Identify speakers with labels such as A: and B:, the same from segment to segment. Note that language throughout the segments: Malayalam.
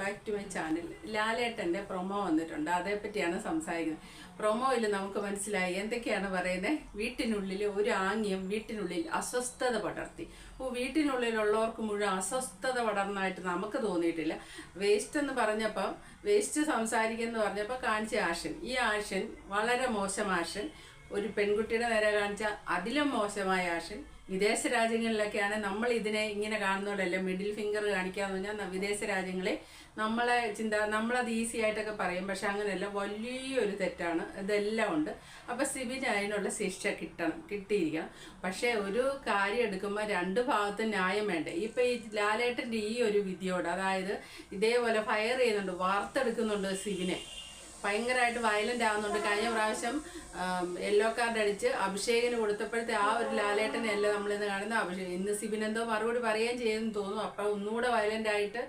A: ബാക്ക് ടു മൈ ചാനൽ ലാലേട്ടന്റെ പ്രൊമോ വന്നിട്ടുണ്ട്. അതേപ്പറ്റിയാണ് സംസാരിക്കുന്നത്. പ്രൊമോയിൽ നമുക്ക് മനസ്സിലായി എന്തൊക്കെയാണ് പറയുന്നത് വീട്ടിനുള്ളിൽ ഒരു ആംഗ്യം വീട്ടിനുള്ളിൽ അസ്വസ്ഥത പടർത്തി. ഓ വീട്ടിനുള്ളിലുള്ളവർക്ക് മുഴുവൻ അസ്വസ്ഥത പടർന്നായിട്ട് നമുക്ക് തോന്നിയിട്ടില്ല. വേസ്റ്റ് എന്ന് പറഞ്ഞപ്പം വേസ്റ്റ് സംസാരിക്കുന്നു പറഞ്ഞപ്പോൾ കാണിച്ച ആഷൻ ഈ ആഷൻ വളരെ മോശം ആഷൻ ഒരു പെൺകുട്ടിയുടെ നേരെ കാണിച്ച അതിലും മോശമായ ആഷൻ വിദേശ രാജ്യങ്ങളിലൊക്കെയാണ് നമ്മൾ ഇതിനെ ഇങ്ങനെ കാണുന്നവരല്ല മിഡിൽ ഫിംഗർ കാണിക്കാന്ന് പറഞ്ഞാൽ വിദേശ രാജ്യങ്ങളെ നമ്മളെ ചിന്ത നമ്മളത് ഈസി ആയിട്ടൊക്കെ പറയും. പക്ഷെ അങ്ങനെയല്ല വലിയൊരു തെറ്റാണ്. ഇതെല്ലാം ഉണ്ട്. അപ്പൊ സിബിന് അതിനുള്ള ശിക്ഷ കിട്ടണം കിട്ടിയിരിക്കണം. പക്ഷെ ഒരു കാര്യം എടുക്കുമ്പോൾ രണ്ട് ഭാഗത്തും ന്യായം വേണ്ടേ? ഇപ്പൊ ഈ ലാലേട്ടന്റെ ഈ ഒരു വിധിയോട് അതായത് ഇതേപോലെ ഫയർ ചെയ്യുന്നുണ്ട് വാർത്തെടുക്കുന്നുണ്ട് സിബിനെ. ഭയങ്കരമായിട്ട് വയലന്റ് ആവുന്നുണ്ട്. കഴിഞ്ഞ പ്രാവശ്യം യെല്ലോ കാർഡ് അടിച്ച് അഭിഷേകിന് കൊടുത്തപ്പോഴത്തെ ആ ഒരു ലാലേട്ടനെ അല്ല നമ്മളിന്ന് കാണുന്ന അഭിഷേക് ഇന്ന് സിബിനെന്തോ മറുപടി പറയുകയും ചെയ്യുമെന്ന് തോന്നുന്നു. അപ്പം ഒന്നുകൂടെ വയലന്റ് ആയിട്ട്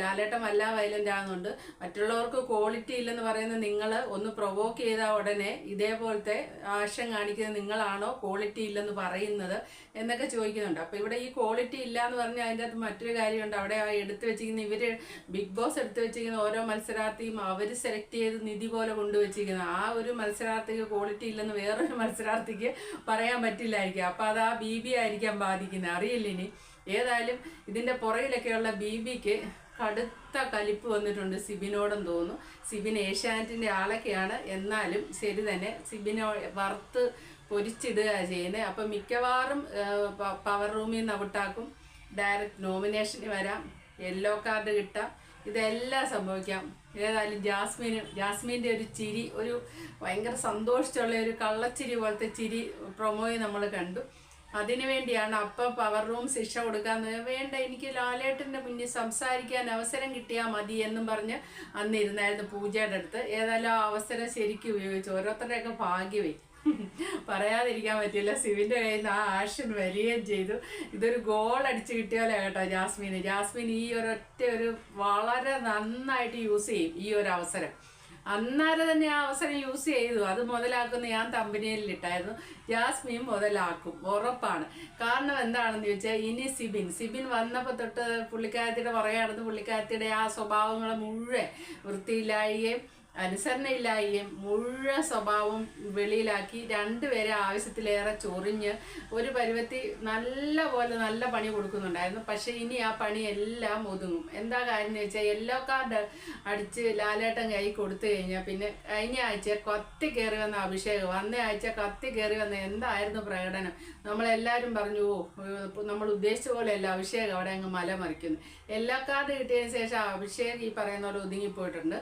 A: ലാലേട്ടൻ വല്ല വയലന്റ് ആകുന്നുണ്ട് മറ്റുള്ളവർക്ക് ക്വാളിറ്റി ഇല്ലെന്ന് പറയുന്ന നിങ്ങൾ ഒന്ന് പ്രൊവോക്ക് ചെയ്ത ഉടനെ ഇതേപോലത്തെ ആശം കാണിക്കുന്ന നിങ്ങളാണോ ക്വാളിറ്റി ഇല്ലെന്ന് പറയുന്നത് എന്നൊക്കെ ചോദിക്കുന്നുണ്ട്. അപ്പോൾ ഇവിടെ ഈ ക്വാളിറ്റി ഇല്ല എന്ന് പറഞ്ഞ അതിന്റെ അകത്ത് മറ്റൊരു കാര്യമുണ്ട്. അവിടെ എടുത്തു വെച്ചിരിക്കുന്ന ഇവർ ബിഗ് ബോസ് എടുത്തു വെച്ചിരിക്കുന്ന ഓരോ മത്സരാർത്ഥിയും അവർ സെലക്ട് ചെയ്ത് നിധി പോലെ കൊണ്ടുവച്ചിരിക്കുന്നത്. ആ ഒരു മത്സരാർത്ഥിക്ക് ക്വാളിറ്റി ഇല്ലെന്ന് വേറൊരു മത്സരാർത്ഥിക്ക് പറയാൻ പറ്റില്ലായിരിക്കും. അപ്പം അത് ആ ബി ബി ആയിരിക്കാൻ ബാധിക്കുന്നത്. അറിയില്ല ഇനി? ഏതായാലും ഇതിന്റെ പുറകിലൊക്കെയുള്ള ബി ബിക്ക് കടുത്ത കലിപ്പ് വന്നിട്ടുണ്ട് സിബിനോടെന്ന് തോന്നുന്നു. സിബിൻ ഏഷ്യാനെറ്റിന്റെ ആളൊക്കെയാണ്. എന്നാലും ശരി തന്നെ സിബിനോ വറുത്ത് പൊരിച്ചിടുക ചെയ്യുന്നത്. അപ്പം മിക്കവാറും പവർ റൂമിൽ നിന്ന് ഔട്ടാക്കും. ഡയറക്റ്റ് നോമിനേഷന് വരാം. യെല്ലോ കാർഡ് കിട്ടാം. ഇതെല്ലാം സംഭവിക്കാം. ഏതായാലും ജാസ്മിന് ജാസ്മിന്റെ ഒരു ചിരി ഒരു ഭയങ്കര സന്തോഷിച്ചുള്ള ഒരു കള്ളച്ചിരി പോലത്തെ ചിരി പ്രൊമോയിൽ നമ്മൾ കണ്ടു. അതിനു വേണ്ടിയാണ് അപ്പം പവർ റൂം ശിക്ഷ കൊടുക്കാൻ വേണ്ട എനിക്ക് ലാലേട്ടന്റെ മുന്നിൽ സംസാരിക്കാൻ അവസരം കിട്ടിയാൽ മതി എന്നും പറഞ്ഞ് അന്നിരുന്നായിരുന്നു പൂജയുടെ അടുത്ത്. ഏതായാലും ആ അവസരം ശരിക്കും ഉപയോഗിച്ചു ഓരോരുത്തരുടെയൊക്കെ ഭാഗ്യമേ പറയാതിരിക്കാൻ പറ്റില്ല. സിവിന്റെ കയ്യിൽ നിന്ന് ആ ആക്ഷൻ വരികയും ചെയ്തു. ഇതൊരു ഗോൾ അടിച്ച് കിട്ടിയാലേ കേട്ടോ ജാസ്മിന്. ജാസ്മിൻ ഈ ഒരൊറ്റ ഒരു വളരെ നന്നായിട്ട് യൂസ് ചെയ്യും ഈ ഒരു അവസരം. അന്നേരം തന്നെ ആ അവസരം യൂസ് ചെയ്തു. അത് മുതലാക്കുന്ന ഞാൻ തമ്പനിയിലിട്ടായിരുന്നു ജാസ്മിൻ മുതലാക്കും. ഉറപ്പാണ്. കാരണം എന്താണെന്ന് ചോദിച്ചാൽ ഇനി സിബിൻ. സിബിൻ വന്നപ്പോൾ തൊട്ട് പുള്ളിക്കാരത്തിയുടെ പറയുകയാണെന്ന് പുള്ളിക്കാരത്തിയുടെ ആ സ്വഭാവങ്ങൾ മുഴുവൻ വൃത്തിയില്ലായികയും അനുസരണയില്ലായെയും മുഴുവൻ സ്വഭാവം വെളിയിലാക്കി രണ്ടുപേരെ ആവശ്യത്തിലേറെ ചൊറിഞ്ഞ് ഒരു പരുവത്തി നല്ല പോലെ നല്ല പണി കൊടുക്കുന്നുണ്ടായിരുന്നു. പക്ഷെ ഇനി ആ പണി എല്ലാം ഒതുങ്ങും. എന്താ കാര്യം എന്ന് വെച്ചാൽ യെല്ലോ കാർഡ് അടിച്ച് ലാലേട്ടൻ കൈ കൊടുത്തു കഴിഞ്ഞാൽ പിന്നെ കഴിഞ്ഞ ആഴ്ച കത്തി കയറി വന്ന അഭിഷേകം അന്ന ആഴ്ച കത്തി കയറി വന്ന എന്തായിരുന്നു പ്രകടനം? നമ്മളെല്ലാവരും പറഞ്ഞു ഓ നമ്മൾ ഉദ്ദേശിച്ച പോലെയല്ല അഭിഷേകം അവിടെ അങ്ങ് മല മറിക്കുന്നു യെല്ലോ കാർഡ് കിട്ടിയതിന് ശേഷം അഭിഷേക് ഈ പറയുന്ന പോലെ ഒതുങ്ങിപ്പോയിട്ടുണ്ട്.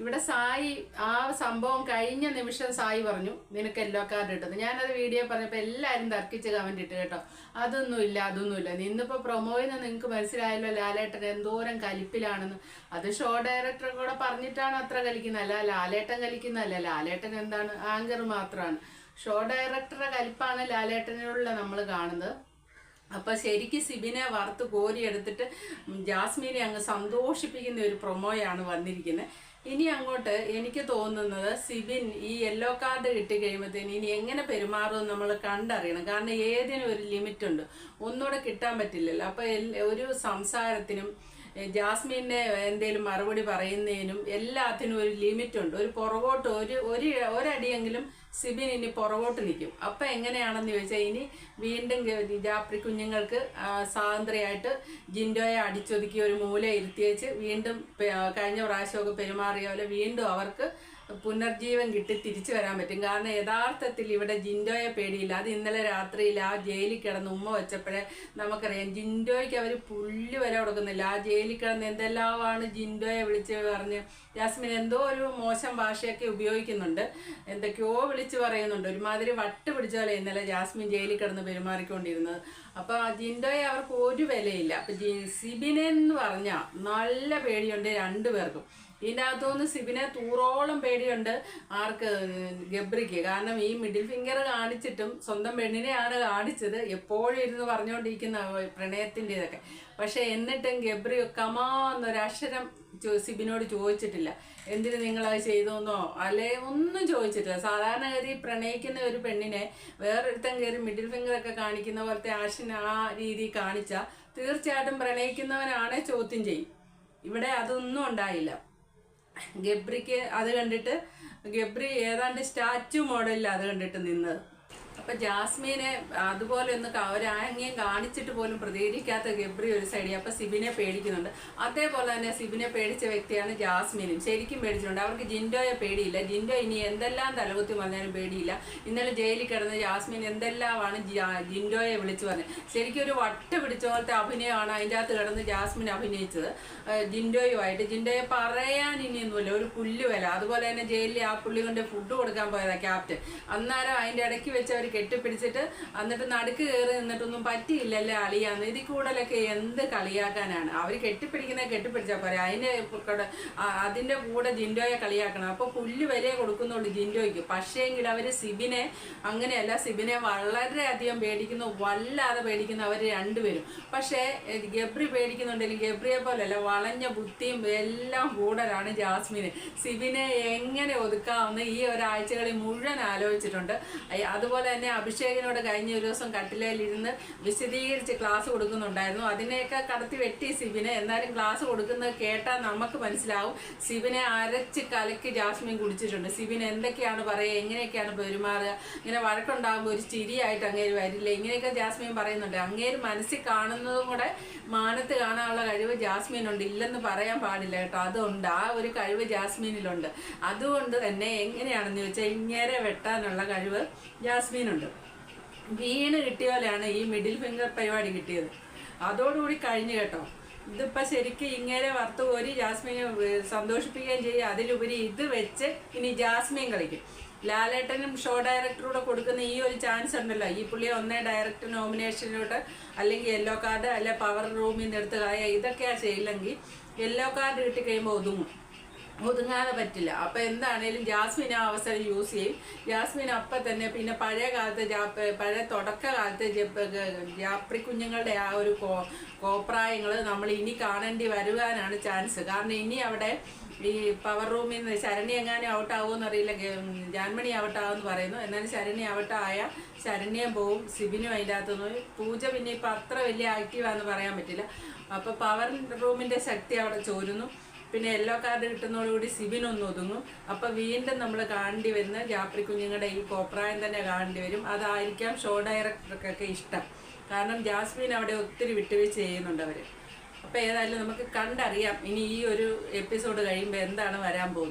A: ഇവിടെ സായി ആ സംഭവം കഴിഞ്ഞ നിമിഷം സായി പറഞ്ഞു നിനക്ക് എല്ലോ കാർഡ് കിട്ടുന്നു. ഞാനത് വീഡിയോ പറഞ്ഞപ്പോൾ എല്ലാവരും തർക്കിച്ച് കമന്റ് ഇട്ട് കേട്ടോ. അതൊന്നുമില്ല അതൊന്നുമില്ല. ഇന്നിപ്പോൾ പ്രൊമോയിൽ നിന്ന് നിങ്ങൾക്ക് മനസ്സിലായല്ലോ ലാലേട്ടൻ എന്തോരം കലിപ്പിലാണെന്ന്. അത് ഷോ ഡയറക്ടർ കൂടെ പറഞ്ഞിട്ടാണ് അത്ര കലിക്കുന്നതല്ല ലാലേട്ടൻ കളിക്കുന്നതല്ല ലാലേട്ടൻ എന്താണ്? ആങ്കർ മാത്രമാണ്. ഷോ ഡയറക്ടറുടെ കലിപ്പാണ് ലാലേട്ടനുള്ള നമ്മൾ കാണുന്നത്. അപ്പൊ ശരിക്കും സിബിനെ വറുത്ത് കോരിയെടുത്തിട്ട് ജാസ്മിനെ അങ്ങ് സന്തോഷിപ്പിക്കുന്ന ഒരു പ്രൊമോയാണ് വന്നിരിക്കുന്നത്. ഇനി അങ്ങോട്ട് എനിക്ക് തോന്നുന്നത് സിബിൻ ഈ യെല്ലോ കാർഡ് കിട്ടി കഴിയുമ്പോഴത്തേന് ഇനി എങ്ങനെ പെരുമാറും നമ്മൾ കണ്ടറിയണം. കാരണം ഏതിനും ഒരു ലിമിറ്റ് ഉണ്ട്. ഒന്നുകൂടെ കിട്ടാൻ പറ്റില്ലല്ലോ. അപ്പൊ ഒരു സംസാരത്തിനും ജാസ്മിനെ എന്തേലും മറുപടി പറയുന്നതിനും എല്ലാത്തിനും ഒരു ലിമിറ്റ് ഉണ്ട്. ഒരു പുറകോട്ട് ഒരു ഒരു ഒരടിയെങ്കിലും സിബിൻ ഇനി പുറകോട്ട് നിൽക്കും. അപ്പൊ എങ്ങനെയാണെന്ന് ചോദിച്ചാൽ ഇനി വീണ്ടും ജാപ്രി കുഞ്ഞുങ്ങൾക്ക് സ്വാതന്ത്ര്യമായിട്ട് ജിൻഡോയെ അടിച്ചൊതുക്കി ഒരു മൂല ഇരുത്തിയേച്ച് വീണ്ടും കഴിഞ്ഞ പ്രാവശ്യമൊക്കെ പെരുമാറിയ പോലെ വീണ്ടും അവർക്ക് പുനർജീവൻ കിട്ടി തിരിച്ചു വരാൻ പറ്റും. കാരണം യഥാർത്ഥത്തിൽ ഇവിടെ ജിൻഡോയെ പേടിയില്ല. അത് ഇന്നലെ രാത്രിയിൽ ആ ജയിലിൽ കിടന്ന് ഉമ്മ വെച്ചപ്പോഴേ നമുക്കറിയാം. ജിൻഡോയ്ക്ക് അവർ പുല്ല് വരെ കൊടുക്കുന്നില്ല. ആ ജയിലിൽ കിടന്ന് എന്തെല്ലാമാണ് ജിൻഡോയെ വിളിച്ച് പറഞ്ഞ് ജാസ്മിൻ എന്തോ ഒരു മോശം ഭാഷയൊക്കെ ഉപയോഗിക്കുന്നുണ്ട്. എന്തൊക്കെയോ വിളിച്ച് പറയുന്നുണ്ട്. ഒരുമാതിരി വട്ട് പിടിച്ച പോലെ ഇന്നലെ ജാസ്മിൻ ജയിലിൽ കിടന്ന് പെരുമാറിക്കൊണ്ടിരുന്നത്. അപ്പൊ ആ ജിൻഡോയെ അവർക്ക് ഒരു വിലയില്ല. അപ്പൊ ജി- സിബിനെ എന്ന് പറഞ്ഞാൽ നല്ല പേടിയുണ്ട് രണ്ടുപേർക്കും. ഇതിനകത്തുനിന്ന് സിബിനെ തൂറോളം പേടിയുണ്ട് ആർക്ക് ഗബ്രിക്ക്. കാരണം ഈ മിഡിൽ ഫിംഗർ കാണിച്ചിട്ടും സ്വന്തം പെണ്ണിനെയാണ് കാണിച്ചത് എപ്പോഴും ഇരുന്ന് പറഞ്ഞുകൊണ്ടിരിക്കുന്ന പ്രണയത്തിന്റെ ഇതൊക്കെ. പക്ഷേ എന്നിട്ടും ഗബ്രി കമാന്നൊരക്ഷരം ചോ- സിബിനോട് ചോദിച്ചിട്ടില്ല. എന്തിന് നിങ്ങളത് ചെയ്തോന്നോ? അല്ലെ ഒന്നും ചോദിച്ചിട്ടില്ല. സാധാരണഗതി പ്രണയിക്കുന്ന ഒരു പെണ്ണിനെ വേറൊരുത്തൻ കയറി മിഡിൽ ഫിംഗർ ഒക്കെ കാണിക്കുന്ന പോലത്തെ ആശൻ ആ രീതി കാണിച്ചാൽ തീർച്ചയായിട്ടും പ്രണയിക്കുന്നവനാണെ ചോദ്യം ചെയ്യും. ഇവിടെ അതൊന്നും ഉണ്ടായില്ല. ഗബ്രിക്ക് അത് കണ്ടിട്ട് ഗബ്രി ഏതാണ്ട് സ്റ്റാച്ചു മോഡലിൽ അത് കണ്ടിട്ട് നിന്നത്. അപ്പൊ ജാസ്മീനെ അതുപോലെ ഒന്ന് ഒരാംഗ്യം കാണിച്ചിട്ട് പോലും പ്രതികരിക്കാത്ത ഗബ്രി ഒരു സൈഡിൽ അപ്പൊ സിബിനെ പേടിക്കുന്നുണ്ട്. അതേപോലെ തന്നെ സിബിനെ പേടിച്ച വ്യക്തിയാണ് ജാസ്മീനും. ശരിക്കും പേടിച്ചിട്ടുണ്ട്. അവർക്ക് ജിൻഡോയെ പേടിയില്ല. ജിൻഡോ ഇനി എന്തെല്ലാം തലകുത്തി പറഞ്ഞാലും പേടിയില്ല. ഇന്നലെ ജയിലിൽ കിടന്ന ജാസ്മിൻ എന്തെല്ലാമാണ് ജിൻഡോയെ വിളിച്ചു പറഞ്ഞത്. ശരിക്കും ഒരു വട്ട് പിടിച്ച പോലത്തെ അഭിനയമാണ് അതിന്റെ അകത്ത് കിടന്ന് ജാസ്മിൻ അഭിനയിച്ചത്. ജിൻഡോയുമായിട്ട്. ജിൻഡോയെ പറയാൻ ഇനിയൊന്നുമില്ല. ഒരു പുല്ലുവല അതുപോലെ തന്നെ ജയിലിൽ ആ പുള്ളി കൊണ്ട് ഫുഡ് കൊടുക്കാൻ പോയതാ ക്യാപ്റ്റൻ അന്നേരം അതിന്റെ ഇടയ്ക്ക് വെച്ച് അവർ കെട്ടിപ്പിടിച്ചിട്ട് എന്നിട്ട് നടുക്ക് കയറി നിന്നിട്ടൊന്നും പറ്റിയില്ലല്ലേ അളിയാന്ന്. ഇതിൽ കൂടുതലൊക്കെ എന്ത് കളിയാക്കാനാണ്? അവർ കെട്ടിപ്പിടിക്കുന്ന കെട്ടിപ്പിടിച്ചാൽ പോരെ. അതിന്റെ അതിന്റെ കൂടെ ജിൻഡോയെ കളിയാക്കണം. അപ്പോൾ പുല്ല് വരെ കൊടുക്കുന്നുള്ളൂ ജിൻഡോയ്ക്ക്. പക്ഷേങ്കിൽ അവർ സിബിനെ അങ്ങനെയല്ല സിബിനെ വളരെയധികം പേടിക്കുന്നു. വല്ലാതെ പേടിക്കുന്നു അവർ രണ്ടുപേരും. പക്ഷേ ഗബ്രി പേടിക്കുന്നുണ്ടെങ്കിൽ ഗബ്രിയെ പോലെയല്ല വളഞ്ഞ ബുദ്ധിയും എല്ലാം കൂടലാണ് ജാസ്മിന്. സിബിനെ എങ്ങനെ ഒതുക്കാമെന്ന് ഈ ഒരാഴ്ചകളിൽ മുഴുവൻ ആലോചിച്ചിട്ടുണ്ട്. അതുപോലെ തന്നെ അഭിഷേകിനോട് കഴിഞ്ഞ ഒരു ദിവസം കട്ടിലയിലിരുന്ന് വിശദീകരിച്ച് ക്ലാസ് കൊടുക്കുന്നുണ്ടായിരുന്നു. അതിനെയൊക്കെ കടത്തി വെട്ടി സിബിനെ. എന്നാലും ക്ലാസ് കൊടുക്കുന്നത് കേട്ടാൽ നമുക്ക് മനസ്സിലാവും. സിബിനെ അരച്ച് കലക്കി ജാസ്മിൻ കുടിച്ചിട്ടുണ്ട്. സിബിൻ എന്തൊക്കെയാണ് പറയുക? എങ്ങനെയൊക്കെയാണ് പെരുമാറുക? ഇങ്ങനെ വഴക്കുണ്ടാകുമ്പോൾ ഒരു ചിരിയായിട്ട് അങ്ങേര് വരില്ല? ഇങ്ങനെയൊക്കെ ജാസ്മിൻ പറയുന്നുണ്ട്. അങ്ങേര് മനസ്സിൽ കാണുന്നതും കൂടെ മാനത്ത് കാണാനുള്ള കഴിവ് ജാസ്മിനുണ്ട്. ഇല്ലെന്ന് പറയാൻ പാടില്ല കേട്ടോ. അതുണ്ട് ആ ഒരു കഴിവ് ജാസ്മിനിലുണ്ട്. അതുകൊണ്ട് തന്നെ എങ്ങനെയാണെന്ന് ചോദിച്ചാൽ ഇങ്ങനെ വെട്ടാനുള്ള കഴിവ് ജാസ്മിനുണ്ട് വീണ് കിട്ടിയ പോലെയാണ് ഈ മിഡിൽ ഫിംഗർ പരിപാടി കിട്ടിയത്. അതോടുകൂടി കഴിഞ്ഞു കേട്ടോ. ഇതിപ്പോൾ ശരിക്കും ഇങ്ങനെ വറുത്ത് കോരി ജാസ്മിനെ സന്തോഷിപ്പിക്കുകയും ചെയ്യും. അതിലുപരി ഇത് വെച്ച് ഇനി ജാസ്മിൻ കളിക്കും. ലാലേട്ടനും ഷോ ഡയറക്ടറൂടെ കൊടുക്കുന്ന ഈ ഒരു ചാൻസ് ഉണ്ടല്ലോ. ഈ പുള്ളിയെ ഒന്നേ ഡയറക്ടർ നോമിനേഷനിലോട്ട് അല്ലെങ്കിൽ യെല്ലോ കാർഡ് അല്ലെ പവർ റൂമിൽ നിന്ന് എടുത്ത് കളയുക. ഇതൊക്കെയാണ് ചെയ്യില്ലെങ്കിൽ യെല്ലോ കാർഡ് കിട്ടിക്കഴിയുമ്പോൾ ഒതുങ്ങും. ഒതുങ്ങാതെ പറ്റില്ല. അപ്പൊ എന്താണേലും ജാസ്മിൻ ആ അവസരം യൂസ് ചെയ്യും. ജാസ്മിൻ അപ്പൊ തന്നെ പിന്നെ പഴയ കാലത്ത് പഴയ തുടക്ക കാലത്ത് ജാപ്രി കുഞ്ഞുങ്ങളുടെ ആ ഒരു കോ കോപ്രായങ്ങൾ നമ്മൾ ഇനി കാണേണ്ടി വരുവാനാണ് ചാൻസ് കാരണം ഇനി അവിടെ ഈ പവർ റൂമിൽ നിന്ന് ശരണി എങ്ങാനും ഔട്ട് ആവുമെന്ന് അറിയില്ല. ജാൻമണി ഔട്ട് പറയുന്നു. എന്നാലും ശരണി ഔട്ടായ ശരണ്യം പോവും സിബിനും അതിന്റെ അകത്തുനിന്ന് പൂജ പിന്നെ ഇപ്പം അത്ര വലിയ ആക്റ്റീവാന്ന് പറയാൻ പറ്റില്ല. അപ്പോൾ പവർ റൂമിന്റെ ശക്തി അവിടെ ചോരുന്നു. പിന്നെ യെല്ലോ കാർഡ് കിട്ടുന്നതോടുകൂടി സിബിൻ ഒന്ന് ഒതുങ്ങും. അപ്പൊ വീണ്ടും നമ്മൾ കാണേണ്ടി വരുന്ന ജാപ്രി കുഞ്ഞുങ്ങളുടെ ഈ കോപ്രായം തന്നെ കാണേണ്ടി വരും. അതായിരിക്കാം ഷോ ഡയറക്ടർക്കൊക്കെ ഇഷ്ടം. കാരണം ജാസ്മിൻ അവിടെ ഒത്തിരി വിട്ടുവീഴ്ച ചെയ്യുന്നുണ്ട് അവർ. അപ്പൊ ഏതായാലും നമുക്ക് കണ്ടറിയാം ഇനി ഈ ഒരു എപ്പിസോഡ് കഴിയുമ്പോൾ എന്താണ് വരാൻ പോകുന്നത്.